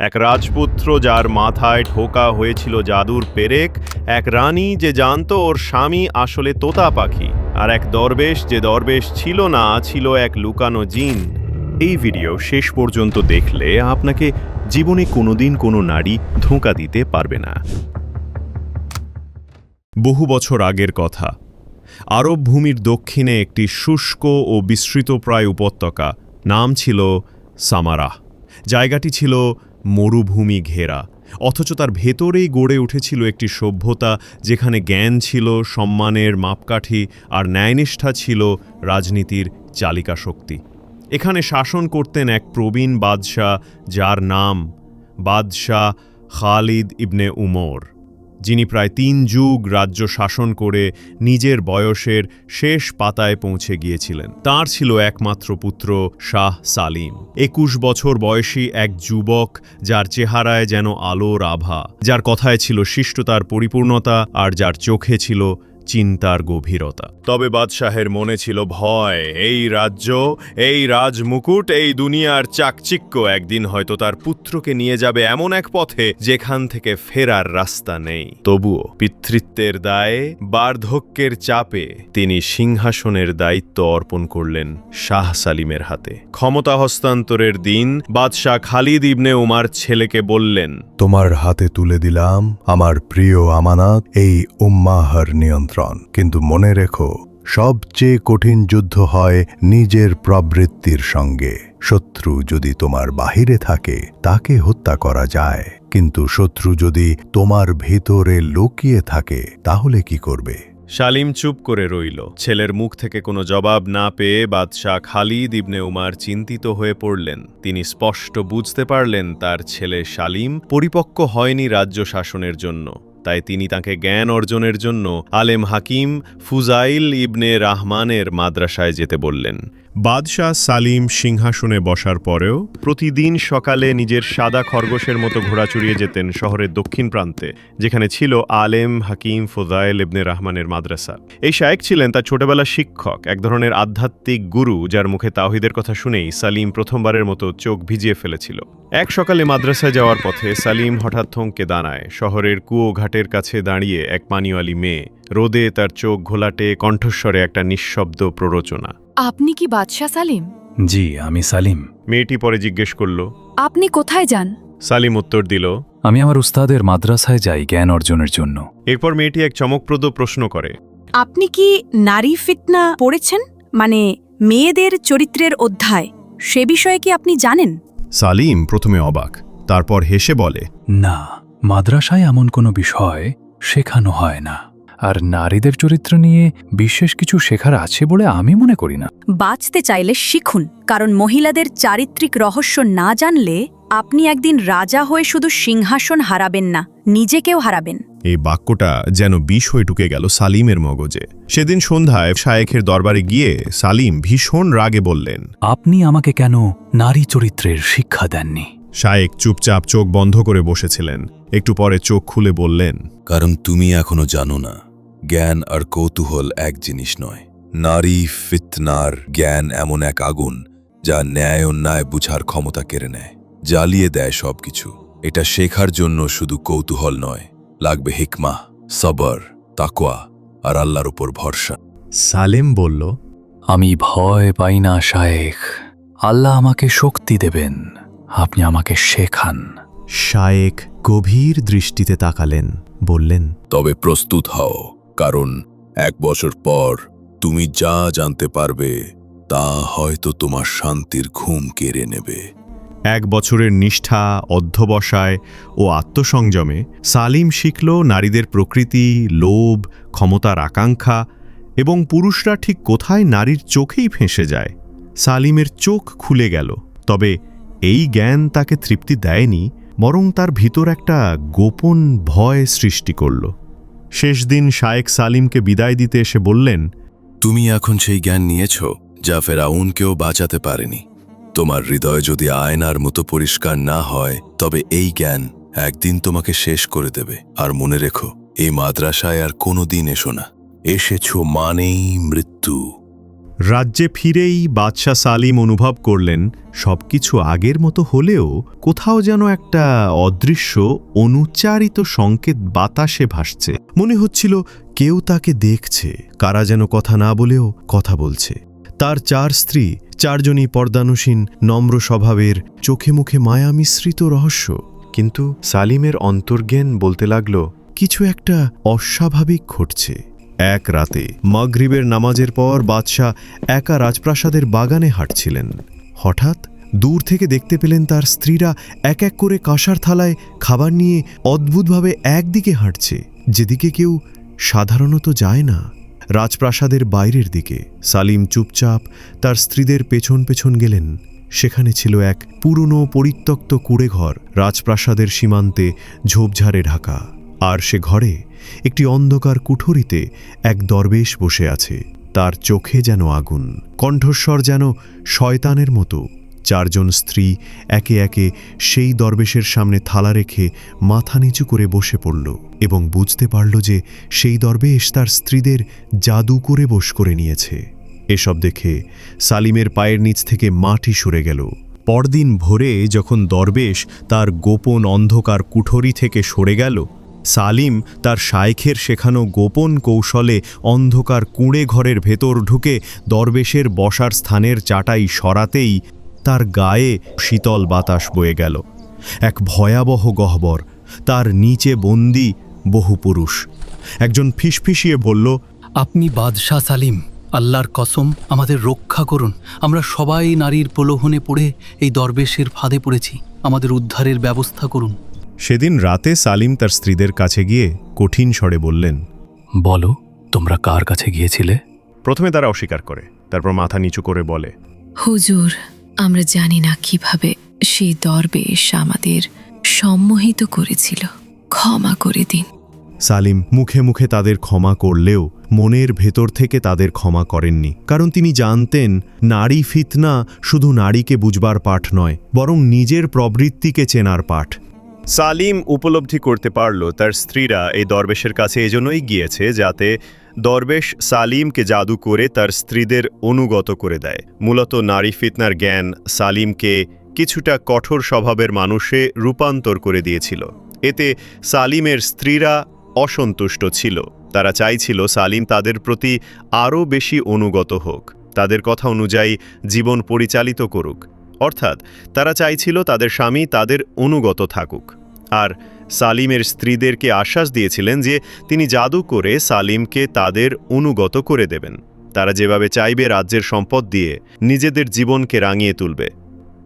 এক রাজপুত্র যার মাথায় ঠোকা হয়েছিল জাদুর পেরেক, এক রানী যে জানত ওর স্বামী আসলে তোতা পাখি, আর এক দরবেশ যে দরবেশ ছিল না, ছিল এক লুকানো জিন। এই ভিডিও শেষ পর্যন্ত দেখলে আপনাকে জীবনে কোনোদিন কোনো নারী ধোঁকা দিতে পারবে না। বহু বছর আগের কথা। আরব ভূমির দক্ষিণে একটি শুষ্ক ও বিস্তৃতপ্রায় উপত্যকা, নাম ছিল সামারাহ। জায়গাটি ছিল মরুভূমি ঘেরা। অথচ তার ভেতরেই গড়ে উঠেছিল একটি সভ্যতা যেখানে জ্ঞান ছিল, সম্মানের মাপকাঠি আর ন্যায়নিষ্ঠা ছিল রাজনীতির চালিকা শক্তি এখানে শাসন করতেন এক প্রবীণ বাদশাহ যার নাম বাদশাহ খালিদ ইবনে উমর। যিনি প্রায় তিন যুগ রাজ্য শাসন করে নিজের বয়সের শেষ পাতায় পৌঁছে গিয়েছিলেন। তার ছিল একমাত্র পুত্র শাহ সালিম। একুশ বছর বয়সী এক যুবক যার চেহারায় যেন আলোর আভা যার কথায় ছিল শিষ্টতার পরিপূর্ণতা আর যার চোখে ছিল চিন্তার গভীরতা। তবে বাদশাহের মনে ছিল ভয়, এই রাজ্য, এই রাজমুকুট, এই দুনিয়ার চাকচিক্য একদিন হয়তো তার পুত্রকে নিয়ে যাবে এমন এক পথে যেখান থেকে ফেরার রাস্তা নেই। তবুও পিতৃত্বের দায়ে, বার্ধক্যের চাপে তিনি সিংহাসনের দায়িত্ব অর্পণ করলেন শাহ সালিমের হাতে। ক্ষমতা হস্তান্তরের দিন বাদশাহ খালিদ ইবনে উমার ছেলেকে বললেন, তোমার হাতে তুলে দিলাম আমার প্রিয় আমানাত, এই উম্মাহার নিয়ন্ত্রণ। কিন্তু মনে রেখো, সবচেয়ে কঠিন যুদ্ধ হয় নিজের প্রবৃত্তির সঙ্গে। শত্রু যদি তোমার বাহিরে থাকে, তাকে হত্যা করা যায়। কিন্তু শত্রু যদি তোমার ভেতরে লুকিয়ে থাকে, তাহলে কি করবে? শালিম চুপ করে রইল। ছেলের মুখ থেকে কোনো জবাব না পেয়ে বাদশাহ খালিদ ইবনে উমার চিন্তিত হয়ে পড়লেন। তিনি স্পষ্ট বুঝতে পারলেন তার ছেলে শালিম পরিপক্ক হয়নি রাজ্য শাসনের জন্য। তাই তিনি তাকে জ্ঞান অর্জনের জন্য আলেম হাকিম ফুজাইল ইবনে রাহমানের মাদ্রাসায় যেতে বললেন। বাদশাহ সালিম সিংহাসনে বসার পরেও প্রতিদিন সকালে নিজের সাদা খরগোশের মতো ঘোড়া চড়িয়ে যেতেন শহরের দক্ষিণ প্রান্তে, যেখানে ছিল আলেম হাকিম ফোজাইল ইবনে রাহমানের মাদ্রাসা। এই শায়েক ছিলেন তার ছোটবেলার শিক্ষক, এক ধরনের আধ্যাত্মিক গুরু যার মুখে তাহিদের কথা শুনেই সালিম প্রথমবারের মতো চোখ ভিজিয়ে ফেলেছিল। এক সকালে মাদ্রাসায় যাওয়ার পথে সালিম হঠাৎ থমকে দাঁড়ায়, শহরের কুয়ো ঘাটের কাছে দাঁড়িয়ে এক পানিওয়ালি মেয়ে রোদে তার চোখ ঘোলাটে কণ্ঠস্বরে একটা নিঃশব্দ প্ররোচনা। আপনি কি বাদশাহ সালিম? জি আমি সালিম। মেয়েটি পরে জিজ্ঞেস করল আপনি কোথায় যান? সালিম উত্তর দিল আমি আমার উস্তাদের মাদ্রাসায় যাই জ্ঞান অর্জনের জন্য। এরপর মেয়েটি এক চমকপ্রদ প্রশ্ন করে আপনি কি নারী ফিতনা পড়েছেন? মানে মেয়েদের চরিত্রের অধ্যায় সে বিষয়ে কি আপনি জানেন? সালিম প্রথমে অবাক তারপর হেসে বলে না মাদ্রাসায় এমন কোনো বিষয় শেখানো হয় না। আর নারীদের চরিত্র নিয়ে বিশেষ কিছু শেখার আছে বলে আমি মনে করি না। বাঁচতে চাইলে শিখুন কারণ মহিলাদের চারিত্রিক রহস্য না জানলে আপনি একদিন রাজা হয়ে শুধু সিংহাসন হারাবেন না নিজেকেও হারাবেন। এই বাক্যটা যেন বিষ হয়ে ঢুকে গেল সালিমের মগজে। সেদিন সন্ধ্যায় শায়েখের দরবারে গিয়ে সালিম ভীষণ রাগে বললেন আপনি আমাকে কেন নারী চরিত্রের শিক্ষা দেননি? শায়েক চুপচাপ চোখ বন্ধ করে বসেছিলেন একটু পরে চোখ খুলে বললেন কারণ তুমি এখনও জানো না জ্ঞান আর কৌতূহল এক জিনিস নয়। নারী ফিতনার জ্ঞান এমন এক আগুন যা ন্যায় অন্যায় বুঝার ক্ষমতা কেড়ে নেয়। জ্বালিয়ে দেয় সবকিছু। এটা শেখার জন্য শুধু কৌতূহল নয় লাগবে হিকমা সবর তাকোয়া আর আল্লাহর উপর ভরসা। সালেম বলল আমি ভয় পাই না শায়েখ। আল্লাহ আমাকে শক্তি দেবেন। আপনি আমাকে শেখান। শায়েক গভীর দৃষ্টিতে তাকালেন বললেন তবে প্রস্তুত হও। কারণ এক বছর পর তুমি যা জানতে পারবে, তা হয়তো তোমার শান্তির ঘুম কেড়ে নেবে। এক বছরের নিষ্ঠা, অধ্যবসায় ও আত্মসংযমে সালিম শিখল নারীদের প্রকৃতি, লোভ, ক্ষমতার আকাঙ্ক্ষা এবং পুরুষরা ঠিক কোথায় নারীর চোখেই ফেঁসে যায়। সালিমের চোখ খুলে গেল, তবে এই জ্ঞান তাকে তৃপ্তি দেয়নি, বরং তার ভিতর একটা গোপন ভয় সৃষ্টি করল। শেষ দিন শায়েক সালিমকে বিদায় দিতে এসে বললেন, তুমি এখন সেই জ্ঞান নিয়েছ যা ফেরাউনকেও বাঁচাতে পারেনি। তোমার হৃদয় যদি আয়নার মতো পরিষ্কার না হয়, তবে এই জ্ঞান একদিন তোমাকে শেষ করে দেবে। আর মনে রেখো, এই মাদ্রাসায় আর কোনো দিন এসো না। এসেছ মানেই মৃত্যু। রাজ্যে ফিরেই বাদশাহ সালিম অনুভব করলেন, সবকিছু আগের মতো হলেও কোথাও যেন একটা অদৃশ্য, অনুচ্চারিত সংকেত বাতাসে ভাসছে। মনে হচ্ছিল, কেউ তাকে দেখছে, কারা যেন কথা না বলেও কথা বলছে। তার চার স্ত্রী, চারজনই পর্দানুসীন, নম্র স্বভাবের, চোখে মুখে মায়া মিশ্রিত রহস্য। কিন্তু সালিমের অন্তর্জ্ঞান বলতে লাগল, কিছু একটা অস্বাভাবিক ঘটছে। এক রাতে মগরিবের নামাজের পর বাদশাহ একা রাজপ্রাসাদের বাগানে হাঁটছিলেন। হঠাৎ দূর থেকে দেখতে পেলেন তার স্ত্রীরা এক এক করে কাঁসার থালায় খাবার নিয়ে অদ্ভুতভাবে একদিকে হাঁটছে, যেদিকে কেউ সাধারণত যায় না। রাজপ্রাসাদের বাইরের দিকে সালিম চুপচাপ তার স্ত্রীদের পেছন পেছন গেলেন। সেখানে ছিল এক পুরনো পরিত্যক্ত কুড়েঘর রাজপ্রাসাদের সীমান্তে ঝোপঝাড়ে ঢাকা। আর সে ঘরে একটি অন্ধকার কুঠরিতে এক দরবেশ বসে আছে। তার চোখে যেন আগুন, কণ্ঠস্বর যেন শয়তানের মতো। চারজন স্ত্রী একে একে সেই দরবেশের সামনে থালা রেখে মাথা নিচু করে বসে পড়ল এবং বুঝতে পারল যে সেই দরবেশ তার স্ত্রীদের জাদু করে বশ করে নিয়েছে। এসব দেখে সালিমের পায়ের নিচ থেকে মাটি সরে গেল। পরদিন ভোরে যখন দরবেশ তার গোপন অন্ধকার কুঠরি থেকে সরে গেল সালিম তার শায়েখের শেখানো গোপন কৌশলে অন্ধকার কুঁড়ে ঘরের ভেতর ঢুকে দরবেশের বসার স্থানের চাটাই সরাতেই তার গায়ে শীতল বাতাস বয়ে গেল। এক ভয়াবহ গহ্বর, তার নিচে বন্দি বহু পুরুষ। একজন ফিসফিসিয়ে বলল, আপনি বাদশাহ সালিম, আল্লাহর কসম, আমাদের রক্ষা করুন। আমরা সবাই নারীর প্রলোভনে পড়ে এই দরবেশের ফাঁদে পড়েছি। আমাদের উদ্ধারের ব্যবস্থা করুন। সেদিন রাতে সালিম তার স্ত্রীদের কাছে গিয়ে কঠিন স্বরে বললেন বলো তোমরা কার কাছে গিয়েছিলে? প্রথমে তারা অস্বীকার করে তারপর মাথা নিচু করে বলে হুজুর আমরা জানি না কীভাবে সেই দরবেশ আমাদের সম্মোহিত করেছিল। ক্ষমা করে দিন। সালিম মুখে মুখে তাদের ক্ষমা করলেও মনের ভেতর থেকে তাদের ক্ষমা করেননি কারণ তিনি জানতেন নারী ফিতনা শুধু নারীকে বুঝবার পাঠ নয় বরং নিজের প্রবৃত্তিকে চেনার পাঠ। সালিম উপলব্ধি করতে পারল তার স্ত্রীরা এই দরবেশের কাছে এজন্যই গিয়েছে যাতে দরবেশ সালিমকে জাদু করে তার স্ত্রীদের অনুগত করে দেয়। মূলত নারী ফিতনার জ্ঞান সালিমকে কিছুটা কঠোর স্বভাবের মানুষে রূপান্তর করে দিয়েছিল। এতে সালিমের স্ত্রীরা অসন্তুষ্ট ছিল। তারা চাইছিল সালিম তাদের প্রতি আরও বেশি অনুগত হোক। তাদের কথা অনুযায়ী জীবন পরিচালিত করুক। অর্থাৎ তারা চাইছিল তাদের স্বামী তাদের অনুগত থাকুক। আর সালিমের স্ত্রীদেরকে আশ্বাস দিয়েছিলেন যে তিনি জাদু করে সালিমকে তাদের অনুগত করে দেবেন। তারা যেভাবে চাইবে রাজ্যের সম্পদ দিয়ে নিজেদের জীবনকে রাঙিয়ে তুলবে।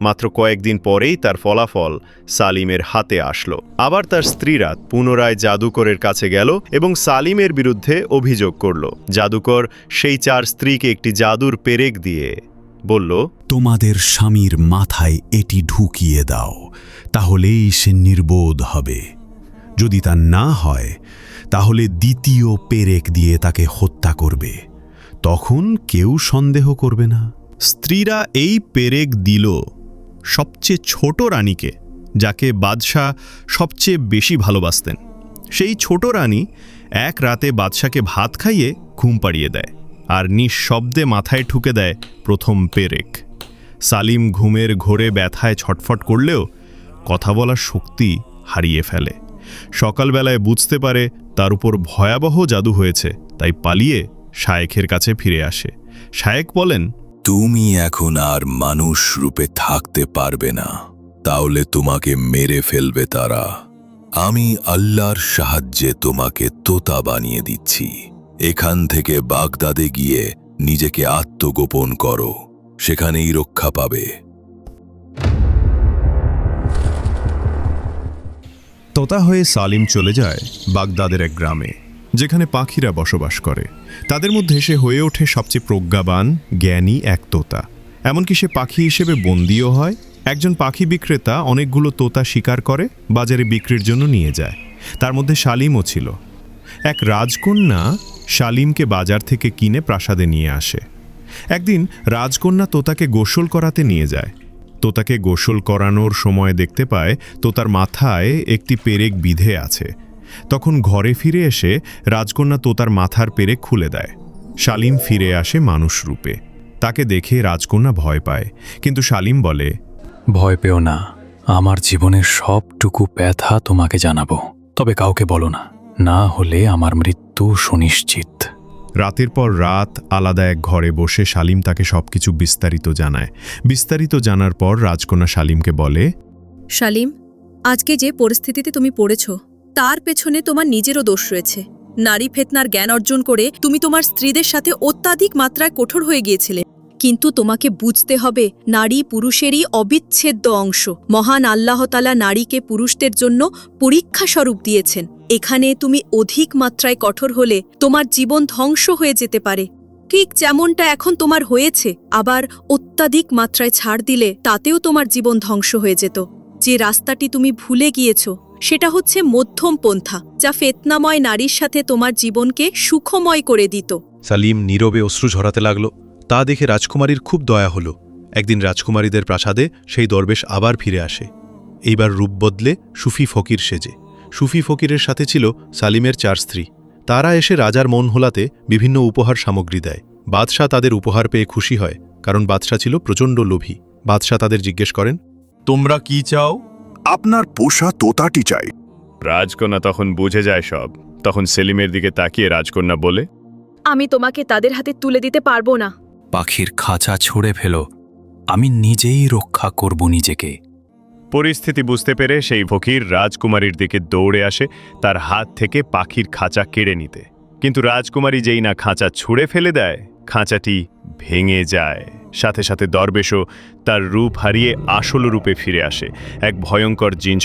মাত্র কয়েকদিন পরেই তার ফলাফল সালিমের হাতে আসলো। আবার তার স্ত্রীরা পুনরায় জাদুকরের কাছে গেল এবং সালিমের বিরুদ্ধে অভিযোগ করল। জাদুকর সেই চার স্ত্রীকে একটি জাদুর পেরেক দিয়ে বলল, তোমাদের স্বামীর মাথায় এটি ঢুকিয়ে দাও। তাহলেই সে নির্বোধ হবে। যদি তা না হয়, তাহলে দ্বিতীয় পেরেক দিয়ে তাকে হত্যা করবে। তখন কেউ সন্দেহ করবে না। স্ত্রীরা এই পেরেক দিল সবচেয়ে ছোট রানীকে, যাকে বাদশাহ সবচেয়ে বেশি ভালোবাসতেন। সেই ছোট রানী এক রাতে বাদশাকে ভাত খাইয়ে ঘুম পাড়িয়ে দেয় আর নিঃশব্দে মাথায় ঠুকে দেয় প্রথম পেরেক। সালিম ঘুমের ঘোরে ব্যথায় ছটফট করলেও কথা বলার শক্তি হারিয়ে ফেলে। সকালবেলায় বুঝতে পারে তার উপর ভয়াবহ জাদু হয়েছে, তাই পালিয়ে শায়েখের কাছে ফিরে আসে। শায়েক বলেন, তুমি এখন আর মানুষ রূপে থাকতে পারবে না, তাহলে তোমাকে মেরে ফেলবে তারা। আমি আল্লাহর সাহায্যে তোমাকে তোতা বানিয়ে দিচ্ছি। এখান থেকে বাগদাদে গিয়ে নিজেকে আত্মগোপন করো, সেখানেই রক্ষা পাবে। তোতা হয়ে সালিম চলে যায় বাগদাদের এক গ্রামে, যেখানে পাখিরা বসবাস করে। তাদের মধ্যে সে হয়ে ওঠে সবচেয়ে প্রজ্ঞাবান, জ্ঞানী এক তোতা। এমনকি সে পাখি হিসেবে বন্দিও হয়। একজন পাখি বিক্রেতা অনেকগুলো তোতা শিকার করে, বাজারে বিক্রির জন্য নিয়ে যায়। তার মধ্যে শালিমও ছিল। এক রাজকন্যা শালিমকে বাজার থেকে কিনে প্রাসাদে নিয়ে আসে। একদিন রাজকন্যা তোতাকে গোসল করাতে নিয়ে যায়। তোতাকে গোসল করানোর সময় দেখতে পায় তোতার মাথায় একটি পেরেক বিধে আছে। তখন ঘরে ফিরে এসে রাজকন্যা তোতার মাথার পেরেক খুলে দেয়। শালিম ফিরে আসে মানুষ রূপে। তাকে দেখে রাজকন্যা ভয় পায়। কিন্তু শালিম বলে, ভয় পেও না। আমার জীবনের সবটুকু ব্যথা তোমাকে জানাব। তবে কাউকে বলো না। না হলে আমার মৃত্যু সুনিশ্চিত। রাতের পর রাত আলাদা এক ঘরে বসে শালিম তাকে সবকিছু বিস্তারিত জানায়। বিস্তারিত জানার পর রাজকন্যা শালিমকে বলে, শালিম, আজকে যে পরিস্থিতিতে তুমি পড়েছ, তার পেছনে তোমার নিজেরও দোষ রয়েছে। নারী ফেতনার জ্ঞান অর্জন করে তুমি তোমার স্ত্রীদের সাথে অত্যাধিক মাত্রায় কঠোর হয়ে গিয়েছিলে। কিন্তু তোমাকে বুঝতে হবে, নারী পুরুষেরই অবিচ্ছেদ্য অংশ। মহান আল্লাহতালা নারীকে পুরুষদের জন্য পরীক্ষা স্বরূপ দিয়েছেন। এখানে তুমি অধিক মাত্রায় কঠোর হলে তোমার জীবন ধ্বংস হয়ে যেতে পারে। ঠিক যেমনটা এখন তোমার হয়েছে, আবার অত্যাধিক মাত্রায় ছাড় দিলে তাতেও তোমার জীবন ধ্বংস হয়ে যেত। যে রাস্তাটি তুমি ভুলে গিয়েছ, সেটা হচ্ছে মধ্যম পন্থা, যা ফেতনাময় নারীর সাথে তোমার জীবনকে সুখময় করে দিত। সালিম নীরবে অশ্রু ঝরাতে লাগল। তা দেখে রাজকুমারীর খুব দয়া হল। একদিন রাজকুমারীদের প্রাসাদে সেই দরবেশ আবার ফিরে আসে। এইবার রূপ বদলে সুফি ফকির সেজে। সুফি ফকিরের সাথে ছিল সালিমের চার স্ত্রী। তারা এসে রাজার মন হোলাতে বিভিন্ন উপহার সামগ্রী দেয়। বাদশাহ তাদের উপহার পেয়ে খুশি হয় কারণ বাদশাহ ছিল প্রচণ্ড লোভী। বাদশাহ তাদের জিজ্ঞেস করেন তোমরা কি চাও? আপনার পোষা তোতাটি চাই। রাজকন্যা তখন বুঝে যায় সব। তখন সেলিমের দিকে তাকিয়ে রাজকন্যা বলে আমি তোমাকে তাদের হাতে তুলে দিতে পারব না। পাখির খাঁচা ছুঁড়ে ফেলো। আমি নিজেই রক্ষা করব নিজেকে। পরিস্থিতি বুঝতে পেরে সেই ফকির রাজকুমারীর দিকে দৌড়ে আসে তার হাত থেকে পাখির খাঁচা কেড়ে নিতে। কিন্তু রাজকুমারী যেই না খাঁচা ছুঁড়ে ফেলে দেয়, খাঁচাটি ভেঙে যায়। সাথে সাথে দরবেশও তার রূপ হারিয়ে আসল রূপে ফিরে আসে, এক ভয়ঙ্কর জিন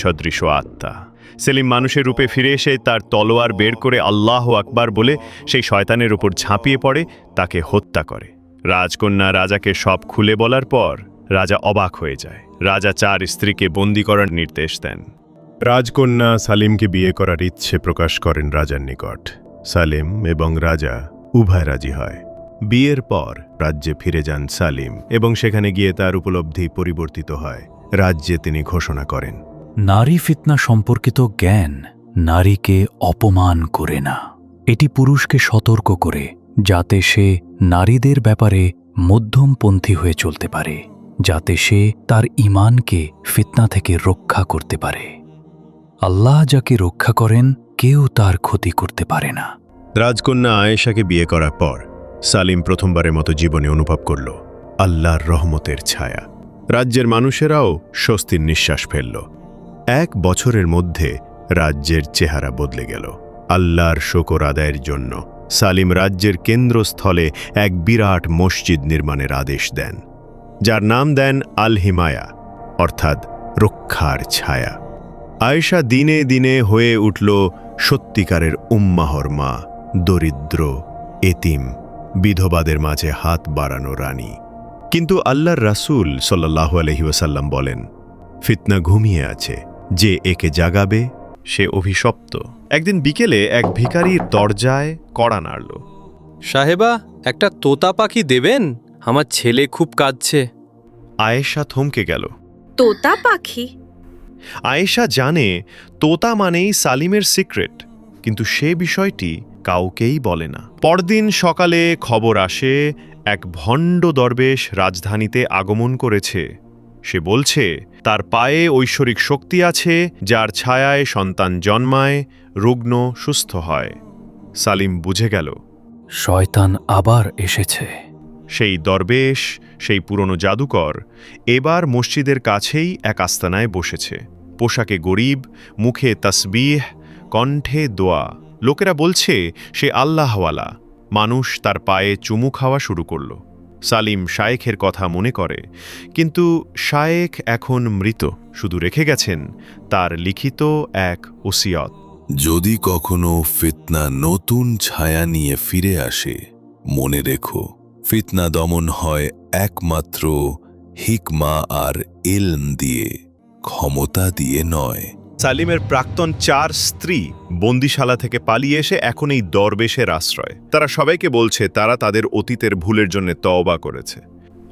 আত্মা। সেলিম মানুষের রূপে ফিরে এসে তার তলোয়ার বের করে আল্লাহ আকবার বলে সেই শয়তানের উপর ঝাঁপিয়ে পড়ে, তাকে হত্যা করে। রাজকন্যা রাজাকে সব খুলে বলার পর রাজা অবাক হয়ে যায়। রাজা চার স্ত্রীকে বন্দি করার নির্দেশ দেন। রাজকন্যা সালিমকে বিয়ে করার ইচ্ছে প্রকাশ করেন রাজার নিকট। সালিম এবং রাজা উভয় রাজি হয়। বিয়ের পর রাজ্যে ফিরে যান সালিম এবং সেখানে গিয়ে তার উপলব্ধি পরিবর্তিত হয়। রাজ্যে তিনি ঘোষণা করেন, নারী ফিতনা সম্পর্কিত জ্ঞান নারীকে অপমান করে না। এটি পুরুষকে সতর্ক করে, যাতে সে নারীদের ব্যাপারে মধ্যমপন্থী হয়ে চলতে পারে। যাতে সে তার ইমানকে ফিতনা থেকে রক্ষা করতে পারে। আল্লাহ যাকে রক্ষা করেন, কেউ তার ক্ষতি করতে পারে না। রাজকন্যা আয়েশাকে বিয়ে করার পর সালিম প্রথমবারের মতো জীবনে অনুভব করল আল্লাহর রহমতের ছায়া। রাজ্যের মানুষেরাও স্বস্তির নিঃশ্বাস ফেলল। এক বছরের মধ্যে রাজ্যের চেহারা বদলে গেল। আল্লাহর শকর আদায়ের জন্য সালিম রাজ্যের কেন্দ্রস্থলে এক বিরাট মসজিদ নির্মাণের আদেশ দেন। যার নাম দেন আল হিমায়া অর্থাৎ রক্ষার ছায়া। আয়েশা দিনে দিনে হয়ে উঠল সত্যিকারের উম্মাহর মা, দরিদ্র, এতিম, বিধবাদের মাঝে হাত বাড়ানো রানী। কিন্তু আল্লাহর রাসূল সাল্লাহ আলহিউসাল্লাম বলেন, ফিতনা ঘুমিয়ে আছে, যে একে জাগাবে, সে অভিশপ্ত। একদিন বিকেলে এক ভিখারির দরজায় কড়া নাড়ল। সাহেবা, একটা তোতা পাখি দেবেন? আমার ছেলে খুব কাঁদছে। আয়েশা থমকে গেল। তোতা পাখি? আয়েশা জানে তোতা মানেই সালিমের সিক্রেট কিন্তু সে বিষয়টি কাউকেই বলে না। পরদিন সকালে খবর আসে এক ভণ্ড দরবেশ রাজধানীতে আগমন করেছে। সে বলছে তার পায়ে ঐশ্বরিক শক্তি আছে যার ছায়ায় সন্তান জন্মায় রুগ্ন সুস্থ হয়। সালিম বুঝে গেল। শয়তান আবার এসেছে। সেই দরবেশ, সেই পুরনো জাদুকর, এবার মসজিদের কাছেই এক আস্তানায় বসেছে। পোশাকে গরিব, মুখে তসবিহ, কণ্ঠে দোয়া। লোকেরা বলছে, সে আল্লাহওয়ালা। মানুষ তার পায়ে চুমু খাওয়া শুরু করল। সালিম শায়েখের কথা মনে করে। কিন্তু শায়েখ এখন মৃত। শুধু রেখে গেছেন তার লিখিত এক ওসিয়ত। যদি কখনো ফিতনা নতুন ছায়া নিয়ে ফিরে আসে, মনে রেখো ফিতনা দমন হয় একমাত্র হিকমা আর এলম দিয়ে ক্ষমতা দিয়ে নয়। সালিমের প্রাক্তন চার স্ত্রী বন্দিশালা থেকে পালিয়ে এসে এখন এই দরবেশের আশ্রয়। তারা সবাইকে বলছে তারা তাদের অতীতের ভুলের জন্য তওবা করেছে।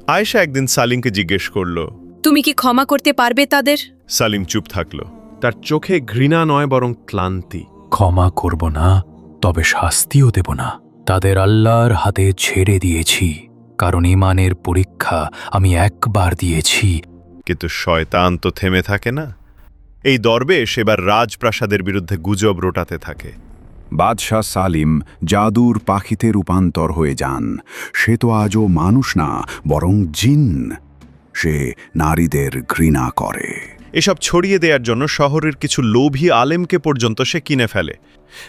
আয়েশা একদিন সালিমকে জিজ্ঞেস করল তুমি কি ক্ষমা করতে পারবে তাদের? সালিম চুপ থাকল। তার চোখে ঘৃণা নয় বরং ক্লান্তি। ক্ষমা করব না তবে শাস্তিও দেব না। তাদের আল্লাহর হাতে ছেড়ে দিয়েছি কারণ ইমানের পরীক্ষা আমি একবার দিয়েছি। কিন্তু শয়তান তো থেমে থাকে না। এই দরবেশ এবার রাজপ্রাসাদের বিরুদ্ধে গুজব রোটাতে থাকে। বাদশাহ সালিম জাদুর পাখিতে রূপান্তর হয়ে যান। সে তো আজও মানুষ না বরং জিন। সে নারীদের ঘৃণা করে। এসব ছড়িয়ে দেওয়ার জন্য শহরের কিছু লোভী আলেমকে পর্যন্ত সে কিনে ফেলে।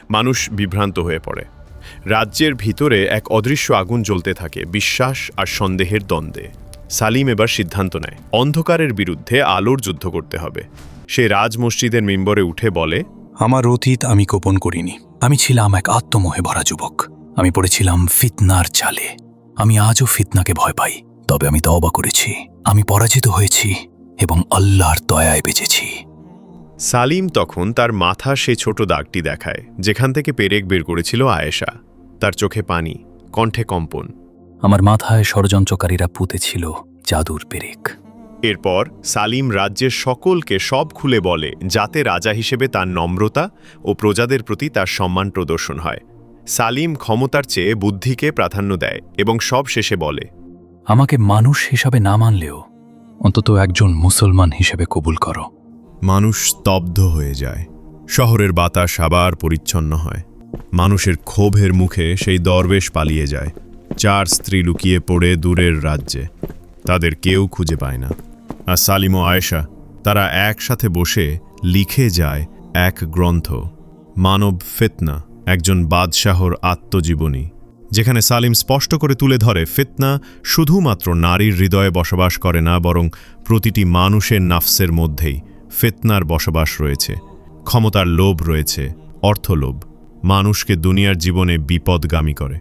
মানুষ বিভ্রান্ত হয়ে পড়ে। রাজ্যের ভিতরে এক অদৃশ্য আগুন জ্বলতে থাকে, বিশ্বাস আর সন্দেহের দ্বন্দ্বে। সালিম এবার সিদ্ধান্ত নেয়, অন্ধকারের বিরুদ্ধে আলোর যুদ্ধ করতে হবে। সে রাজ মসজিদের মেম্বরে উঠে বলে, আমার অতীত আমি গোপন করিনি। আমি ছিলাম এক আত্মমোহে ভরা যুবক। আমি পড়েছিলাম ফিতনার চালে। আমি আজও ফিতনাকে ভয় পাই, তবে আমি তওবা করেছি। আমি পরাজিত হয়েছি এবং আল্লাহর দয়ায় বেঁচেছি। সালিম তখন তার মাথা সে ছোট দাগটি দেখায় যেখান থেকে পেরেক বের করেছিল আয়েশা। তার চোখে পানি কণ্ঠে কম্পন। আমার মাথায় ষড়যন্ত্রকারীরা পুঁতেছিল জাদুর পেরেক। এরপর সালিম রাজ্যের সকলকে সব খুলে বলে যাতে রাজা হিসেবে তার নম্রতা ও প্রজাদের প্রতি তার সম্মান প্রদর্শন হয়। সালিম ক্ষমতার চেয়ে বুদ্ধিকে প্রাধান্য দেয় এবং সব শেষে বলে আমাকে মানুষ হিসাবে না মানলেও অন্তত একজন মুসলমান হিসেবে কবুল করো। মানুষ স্তব্ধ হয়ে যায়। শহরের বাতাস আবার পরিচ্ছন্ন হয়। মানুষের ক্ষোভের মুখে সেই দরবেশ পালিয়ে যায়। চার স্ত্রী লুকিয়ে পড়ে দূরের রাজ্যে। তাদের কেউ খুঁজে পায় না। আর সালিম ও আয়েশা, তারা একসাথে বসে লিখে যায় এক গ্রন্থ, মানব ফেতনা, একজন বাদশাহর আত্মজীবনী। যেখানে সালিম স্পষ্ট করে তুলে ধরে, ফিতনা শুধুমাত্র নারীর হৃদয়ে বসবাস করে না, বরং প্রতিটি মানুষের নাফসের মধ্যেই। ফিতনার বসবাস রয়েছে ক্ষমতার লোভ রয়েছে অর্থলোভ মানুষকে দুনিয়ার জীবনে বিপদগামী করে।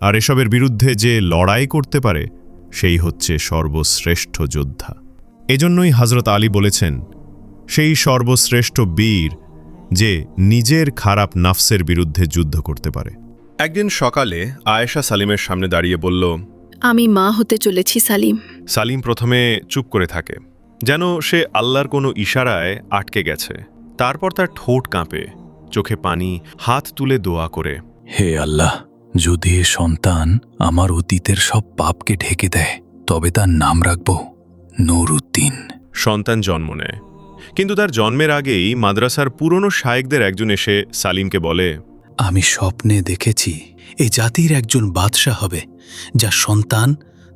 আর এসবের বিরুদ্ধে যে লড়াই করতে পারে সেই হচ্ছে সর্বশ্রেষ্ঠ যোদ্ধা। এজন্যই হজরত আলী বলেছেন সেই সর্বশ্রেষ্ঠ বীর যে নিজের খারাপ নাফসের বিরুদ্ধে যুদ্ধ করতে পারে। একদিন সকালে আয়েশা সালিমের সামনে দাঁড়িয়ে বলল আমি মা হতে চলেছি সালিম। সালিম প্রথমে চুপ করে থাকে। যেন সে আল্লাহর কোনো ইশারায় আটকে গেছে। তারপর তার ঠোঁট কাঁপে চোখে পানি হাত তুলে দোয়া করে। হে আল্লাহ যদি এ সন্তান আমার অতীতের সব পাপকে ঢেকে দেয় তবে তার নাম রাখব নুরুদ্দিন। সন্তান জন্ম নেয়। কিন্তু তার জন্মের আগেই মাদ্রাসার পুরনো শায়েকদের একজন এসে সালিমকে বলে আমি স্বপ্নে দেখেছি এই জাতির একজন বাদশাহ হবে যা সন্তান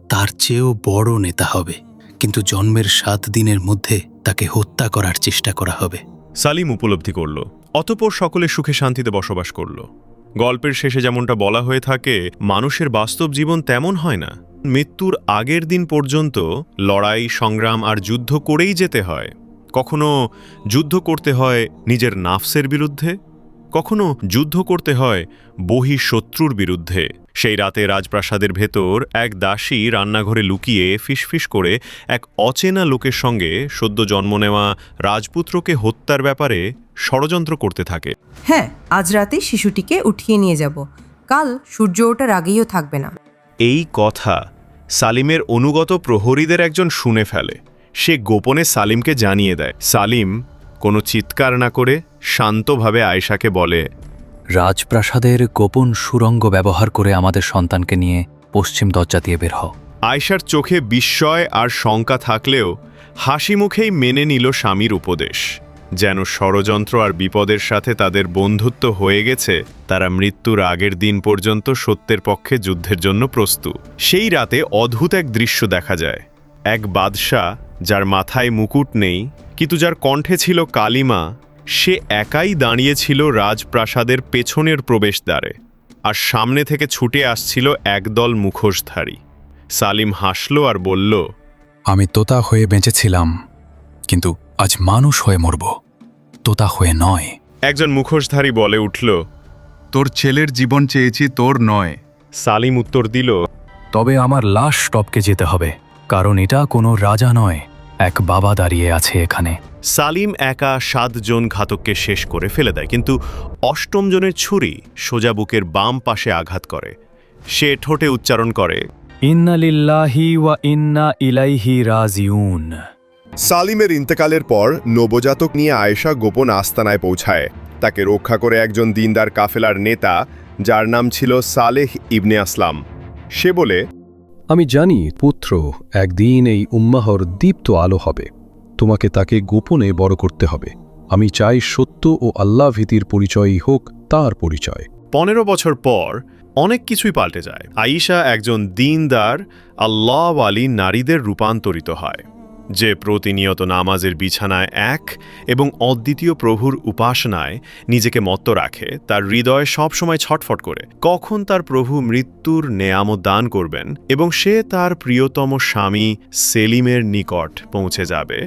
তার চেয়েও বড় নেতা হবে। কিন্তু জন্মের সাত দিনের মধ্যে তাকে হত্যা করার চেষ্টা করা হবে। সালিম উপলব্ধি করল, অতপর সকলে সুখে শান্তিতে বসবাস করল। গল্পের শেষে যেমনটা বলা হয়ে থাকে, মানুষের বাস্তব জীবন তেমন হয় না। মৃত্যুর আগের দিন পর্যন্ত লড়াই, সংগ্রাম আর যুদ্ধ করেই যেতে হয়। কখনো যুদ্ধ করতে হয় নিজের নাফসের বিরুদ্ধে, কখনো যুদ্ধ করতে হয় বহি শত্রুর বিরুদ্ধে। সেই রাতে রাজপ্রাসাদের ভেতর এক দাসী রান্নাঘরে লুকিয়ে ফিসফিস করে এক অচেনা লোকের সঙ্গে সদ্য জন্ম নেওয়া রাজপুত্রকে হত্যার ব্যাপারে ষড়যন্ত্র করতে থাকে। হ্যাঁ আজ রাতে শিশুটিকে উঠিয়ে নিয়ে যাব। কাল সূর্য ওঠার আগেইও থাকবে না। এই কথা সালিমের অনুগত প্রহরীদের একজন শুনে ফেলে। সে গোপনে সালিমকে জানিয়ে দেয়। সালিম কোনো চিৎকার না করে শান্তভাবে আয়েশাকে বলে রাজপ্রাসাদের গোপন সুরঙ্গ ব্যবহার করে আমাদের সন্তানকে নিয়ে পশ্চিম দরজা দিয়ে বের হও। আয়েশার চোখে বিস্ময় আর শঙ্কা থাকলেও হাসি মুখেই মেনে নিল স্বামীর উপদেশ। যেন ষড়যন্ত্র আর বিপদের সাথে তাদের বন্ধুত্ব হয়ে গেছে, তারা মৃত্যুর আগের দিন পর্যন্ত সত্যের পক্ষে যুদ্ধের জন্য প্রস্তুত। সেই রাতে অদ্ভুত এক দৃশ্য দেখা যায়। এক বাদশাহ, যার মাথায় মুকুট নেই, কিন্তু যার কণ্ঠে ছিল কালিমা সে একাই দাঁড়িয়েছিল রাজপ্রাসাদের পেছনের প্রবেশদ্বারে আর সামনে থেকে ছুটে আসছিল একদল মুখোশধারী। সালিম হাসল আর বলল আমি তোতা হয়ে বেঁচেছিলাম কিন্তু আজ মানুষ হয়ে মরব তোতা হয়ে নয়। একজন মুখোশধারী বলে উঠল তোর ছেলের জীবন চেয়েছি তোর নয়। সালিম উত্তর দিল তবে আমার লাশ টপকে যেতে হবে কারণ এটা কোনো রাজা নয় এক বাবা দাঁড়িয়ে আছে এখানে। সালিম একা সাতজন ঘাতককে শেষ করে ফেলে দেয় কিন্তু অষ্টম জনের ছুরি সোজা বুকের বাম পাশে আঘাত করে। সে ঠোঁটে উচ্চারণ করে ইন্না লিল্লাহি ওয়া ইন্না ইলাইহি রাজিউন। সালিমের ইন্তেকালের পর নবজাতক নিয়ে আয়েশা গোপন আস্তানায় পৌঁছায়। তাকে রক্ষা করে একজন দিনদার কাফেলার নেতা যার নাম ছিল সালেহ ইবনে আসলাম। সে বলে আমি জানি পুত্র একদিন এই উম্মাহর দীপ্ত আলো হবে। তোমাকে তাকে গোপনে বড় করতে হবে। আমি চাই সত্য ও আল্লাহ ভীতির পরিচয়ই হোক, তার পরিচয়। পনেরো বছর পর অনেক কিছুই পাল্টে যায়। আইসা একজন দিনদার আল্লাহওয়ালি নারীদের রূপান্তরিত হয়, যে প্রতিনিয়ত নামাজের বিছানায় এক এবং অদ্বিতীয় প্রভুর উপাসনায় নিজেকে মত্ত রাখে, তার হৃদয় সবসময় ছটফট করে। কখন তার প্রভু মৃত্যুর নেয়ামত দান করবেন এবং সে তার প্রিয়তম স্বামী সেলিমের নিকট পৌঁছে যাবে?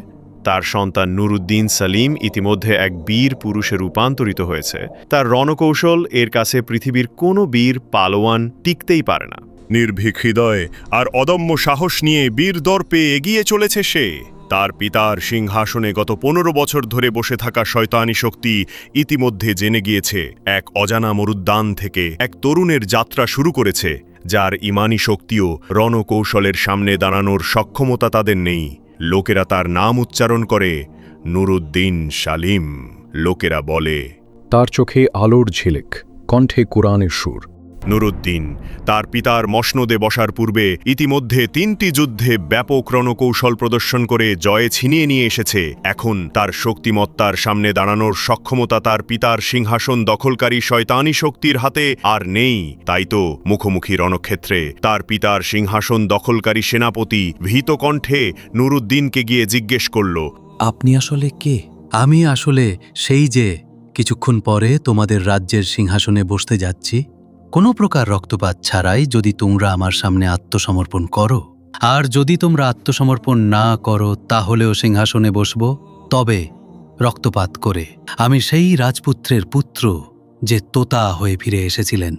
তার সন্তান নুরুদ্দিন সালিম ইতিমধ্যে এক বীর পুরুষে রূপান্তরিত হয়েছে। তার রণকৌশল, এর কাছে পৃথিবীর কোনো বীর পালোয়ান টিকতেই পারে না। নির্ভীক হৃদয় আর অদম্য সাহস নিয়ে বীর দর্পে এগিয়ে চলেছে সে। তার পিতার সিংহাসনে গত পনেরো বছর ধরে বসে থাকা শয়তানি শক্তি ইতিমধ্যে জেনে গিয়েছে, এক অজানা মরুদ্যান থেকে এক তরুণের যাত্রা শুরু করেছে, যার ইমানি শক্তিও রণকৌশলের সামনে দাঁড়ানোর সক্ষমতা তাদের নেই। লোকেরা তার নাম উচ্চারণ করে, নুরুদ্দিন শালিম। লোকেরা বলে, তার চোখে আলোর ঝিলেক, কণ্ঠে কোরআনের সুর। নুরুদ্দিন। তার পিতার মসনদে বসার পূর্বে ইতিমধ্যে তিনটি যুদ্ধে ব্যাপক রণকৌশল প্রদর্শন করে জয়ে ছিনিয়ে নিয়ে এসেছে। এখন তার শক্তিমত্তার সামনে দাঁড়ানোর সক্ষমতা তার পিতার সিংহাসন দখলকারী শয়তানি শক্তির হাতে আর নেই। তাই তো মুখোমুখি রণক্ষেত্রে তার পিতার সিংহাসন দখলকারী সেনাপতি ভীত কণ্ঠে নুরুদ্দিনকে গিয়ে জিজ্ঞেস করল, আপনি আসলে কে? আমি আসলে সেই যে কিছুক্ষণ পরে তোমাদের রাজ্যের সিংহাসনে বসতে যাচ্ছি। কোনো প্রকার রক্তপাত ছাড়াই যদি তোমরা আমার সামনে আত্মসমর্পণ করো, আর যদি তোমরা আত্মসমর্পণ না করো, তাহলেও সিংহাসনে বসব। তবে রক্তপাত করে আমি সেই রাজপুত্রের পুত্র যে তোতা হয়ে ফিরে এসেছিলেন,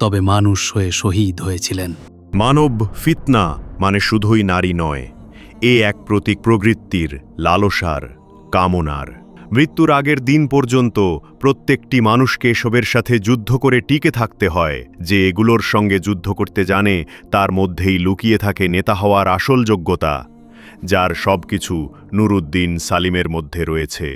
তবে মানুষ হয়ে শহীদ হয়েছিলেন। মানব ফিতনা মানে শুধুই নারী নয়, এ এক প্রতীক প্রবৃত্তির লালসার কামনার। মৃত্যুর আগের দিন পর্যন্ত প্রত্যেকটি মানুষকে এসবের সাথে যুদ্ধ করে টিকে থাকতে হয়। যে এগুলোর সঙ্গে যুদ্ধ করতে জানে, তার মধ্যেই লুকিয়ে থাকে নেতা হওয়ার আসল যোগ্যতা, যার সব কিছু নুরুদ্দিন সালিমের মধ্যে রয়েছে।